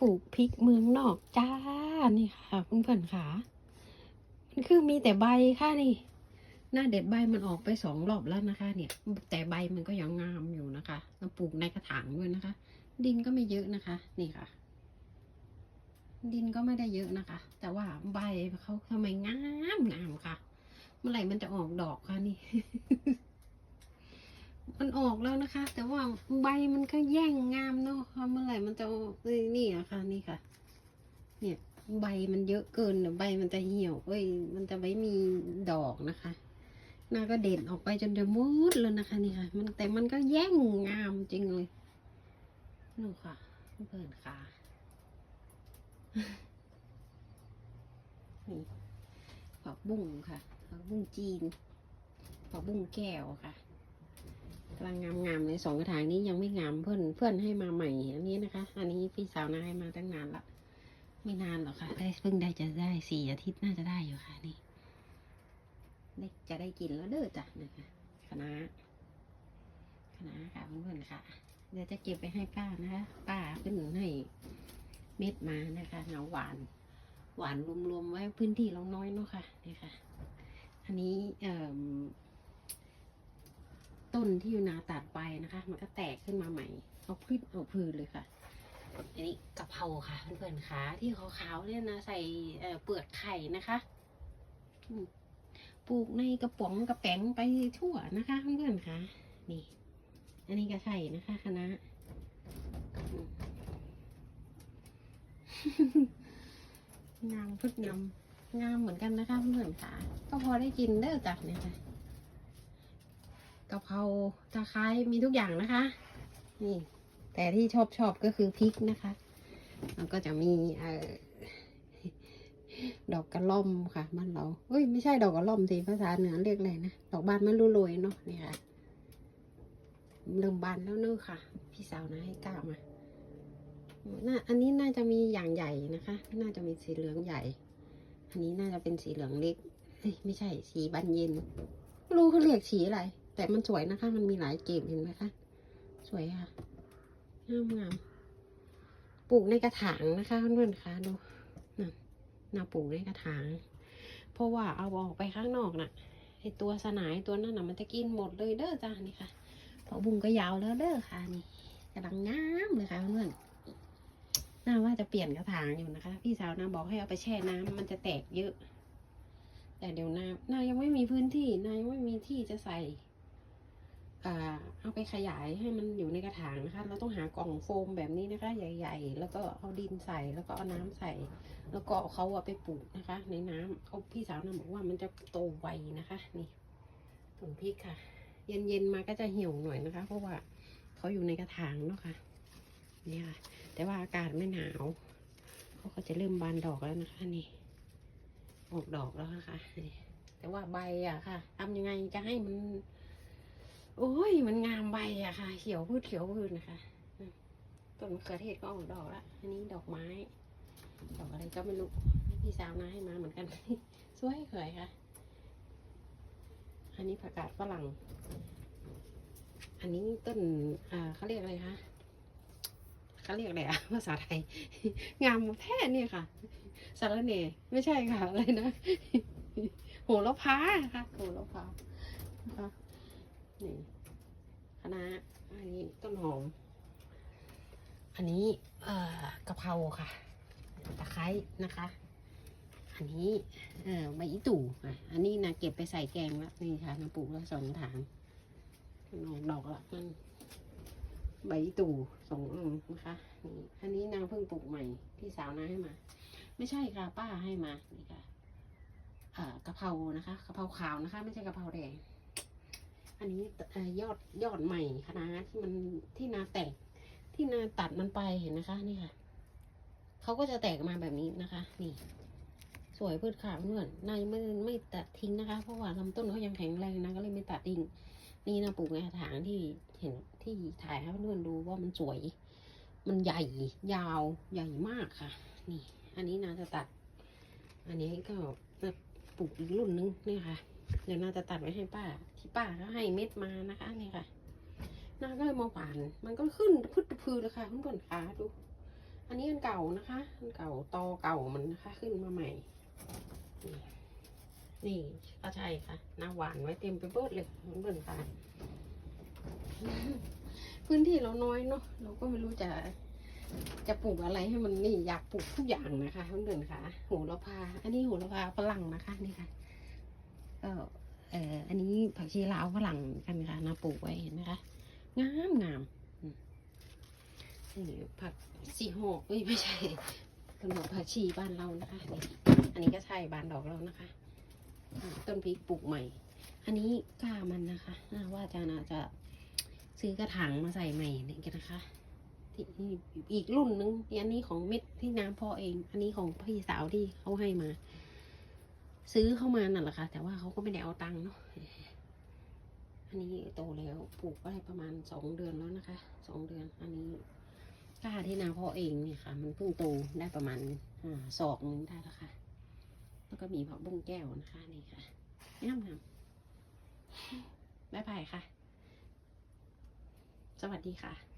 ปลูกพริกเมืองนอกจ้า นี่ค่ะเพื่อนๆค่ะ มันคือมีแต่ใบค่ะนี่ หน้าเด็ดใบมันออกไปสองรอบแล้วนะคะ เนี่ย แต่ใบมันก็ยังงามอยู่นะคะเราปลูกในกระถางด้วยนะคะ ดินก็ไม่เยอะนะคะ นี่ค่ะ ดินก็ไม่ได้เยอะนะคะ แต่ว่าใบเขาทำไมงามงามค่ะ เมื่อไหร่มันจะออกดอกคะนี่ มันออกแล้วนะคะ แต่ว่าใบมันก็แย่งงามเนาะค่ะเมื่อไหร่มันจะออกเลยนี่อะค่ะนี่ค่ะ เนี่ยใบมันเยอะเกินเดี๋ยวใบมันจะเหี่ยวเอ้ยมันจะไม่มีดอกนะคะหน้าก็เด่นออกไปจนจะมุดเลยนะคะนี่ค่ะ มันแต่มันก็แย่งงามจริงเลยนู่นค่ะเพื่อนค่ะนี่ผักบุ้งค่ะผักบุ้งจีนผักบุ้งแก้วค่ะ กำลังงามๆเลยสองกระถางนี้ยังไม่งามเพื่อนเพื่อนให้มาใหม่อันนี้นะคะ อันนี้พี่สาวนาให้มาตั้งนานละไม่นานหรอกค่ะ ได้เพิ่งได้จะได้สี่อาทิตย์น่าจะได้อยู่ค่ะนี่ได้จะได้กินแล้วเด้อจ้ะนะคะคณะคณะค่ะเพื่อนๆค่ะ เดี๋ยวจะเก็บไปให้ป้านะคะป้าขึ้นให้เม็ดมานะคะเนาหวาน หวานรวมๆไว้พื้นที่เราน้อยเนาะค่ะนี่ค่ะ อันนี้เอ่อ ต้นที่อยู่นาตัดไปนะคะ มันก็แตกขึ้นมาใหม่ เอาพืชเอาพืชเลยค่ะ อันนี้กะเพราค่ะเพื่อนๆค่ะที่ขาวๆเนี่ยนะใส่เอเปลือกไข่นะคะปลูกในกระป๋องกระแป๋งไปทั่วนะคะเพื่อนๆค่ะนี่ อันนี้ก็ใส่นะคะคณะงามพึกงามงามเหมือนกันนะคะเพื่อนๆค่ะ ก็พอได้กินเด้อจักเนี่ยค่ะ กะเพราตะไคร้มีทุกอย่างนะคะ นี่ แต่ที่ชอบชอบก็คือพริกนะคะแล้วก็จะมีเออดอกกระล่อมค่ะบ้านเราเอ้ยไม่ใช่ดอกกระล่อมสิภาษาเหนือเรียกอะไรนะดอกบานมันรุโรยเนาะนี่ค่ะเริ่มบานแล้วเนอะค่ะ พี่สาวนะให้กล้ามาน่าอันนี้น่าจะมีอย่างใหญ่นะคะ น่าจะมีสีเหลืองใหญ่ อันนี้น่าจะเป็นสีเหลืองเล็กเอ้ยไม่ใช่สีบานเย็น รู้เขาเรียกสีอะไร แต่มันสวยนะคะ มันมีหลายเกรดเห็นไหมคะ สวยค่ะงามงามปลูกในกระถางนะคะเพื่อนๆคะดูนั่นนาปลูกในกระถาง เพราะว่าเอาออกไปข้างนอกน่ะไอตัวสนายตัวนั้นน่ะมันจะกินหมดเลยเด้อจ้านี่ค่ะเพราะบุ้งก็ยาวแล้วเด้อค่ะ นี่กำลังงามเลยค่ะเพื่อนๆน่าว่าจะเปลี่ยนกระถางอยู่นะคะ พี่สาวนาบอกให้เอาไปแช่น้ำมันจะแตกเยอะ แต่เดี๋ยวนานายังไม่มีพื้นที่นายังไม่มีที่จะใส่ เอาไปขยายให้มันอยู่ในกระถางนะคะ เราต้องหากล่องโฟมแบบนี้นะคะ ใหญ่ ๆ แล้วก็เอาดินใส่แล้วก็เอาน้ำใส่ แล้วก็เอาเขาเอาไปปลูกนะคะ ในน้ำเขาพี่สาวนาบอกว่ามันจะโตไวนะคะ นี่ผลพริกค่ะ เย็นๆมาก็จะเหี่ยวหน่อยนะคะ เพราะว่าเขาอยู่ในกระถางเนาะค่ะนี่ค่ะ แต่ว่าอากาศไม่หนาวเขาก็จะเริ่มบานดอกแล้วนะคะนี่ออกดอกแล้วนะคะแต่ว่าใบอะค่ะทำยังไงจะให้มัน โอ้ย มันงามใบอะค่ะ เขียวพืชเขียวพืชนะคะต้นมะเขือเทศก็ออกดอกล้วอันนี้ดอกไม้ ดอกอะไรก็ไม่รู้พี่สาวนาให้มาเหมือนกันสวยเขยค่ะ อันนี้ผักกาดฝรั่ง อันนี้ต้นอ่าเขาเรียกอะไรคะเขาเรียกอะไรอะภาษาไทย งามแท้เนี่ยค่ะสารเน่ไม่ใช่ค่ะอะไรนะโหระพาค่ะโหระพา นี่คะน้าอันนี้ต้นหอม อันนี้ เอ่อกะเพราค่ะ ตะไคร้นะคะ อันนี้ เอ่อใบอีตู่อะ อันนี้นะเก็บไปใส่แกงแล้วนี่ค่ะนะปลูกแล้วสองถางนออกดอกแล้วมันใบตู่สองอันะคะนี่อันนี้นางเพิ่งปลูกใหม่พี่สาวนาให้มา ไม่ใช่ค่ะป้าให้มานี่ค่ะอ่ากะเพรานะคะกะเพราขาวนะคะ ไม่ใช่กะเพราแดง อันนี้ยอดยอดใหม่คะน้าที่มันที่นาแตกที่นาตัดมันไปเห็นนะคะ นี่ค่ะเขาก็จะแตกมาแบบนี้นะคะ นี่ สวยพืชขาวเพื่อนนายไม่ไม่ตัดทิ้งนะคะ เพราะว่าลำต้นเขายังแข็งแรงนะก็เลยไม่ตัดทิ้งนี่นะปลูกในกระถางที่เห็นที่ถ่ายให้เพื่อนดูว่ามันสวย มันใหญ่ยาวใหญ่มากค่ะ นี่ อันนี้นาจะตัด อันนี้ก็จะปลูกอีกรุ่นนึงนี่ค่ะ ดี๋ยวนาจะตัดไว้ให้ป้า ที่ป้าก็ให้เม็ดมานะคะนี่ค่ะนาก็เลยมาหวาน มันก็ขึ้นพุดพือเลยค่ะเพื่อนๆขาดู อันนี้อันเก่านะคะอันเก่าตอเก่ามันนะคะ ขึ้นมาใหม่ นี่ก็ใช่ค่ะหน้าหวานไว้เต็มไปเบิดเลยเบิ่งค่ะพื้นที่เราน้อยเนาะเราก็ไม่รู้จะจะปลูกอะไรให้มันนี่อยากปลูกทุกอย่างนะคะเพื่อนๆค่ะโหระพา อันนี้โหระพาฝรั่งนะคะนี่ค่ะเออ เอออันนี้ผักชีลาวฝรั่งกันค่ะนาปลูกไว้เห็นไหมคะงามงามอืมนี่ผักสีหอกไม่ใช่ต้นดอกผักชีบ้านเรานะคะนี่อันนี้ก็ใช่บ้านดอกเรานะคะ ต้นพริกปลูกใหม่ อันนี้กล้ามันนะคะน่าว่าจะน่าจะซื้อกระถางมาใส่ใหม่นี่กันนะคะอีกรุ่นนึงอันนี้ของเม็ดที่น้ำพ่อเอง อันนี้ของพี่สาวที่เขาให้มา ซื้อเข้ามานั่นแหละค่ะ แต่ว่าเขาก็ไม่ได้เอาตังค์เนาะอันนี้โตแล้วปลูกได้ประมาณสองเดือนแล้วนะคะสองเดือน อันนี้กล้าที่นาพ่อเองเนี่ยค่ะ มันเพิ่งโตได้ประมาณอ่าศอกนึงได้แล้วค่ะ แล้วก็มีผักบุ้งแก้วนะคะนี่ค่ะงามงามบ๊ายบายค่ะ สวัสดีค่ะ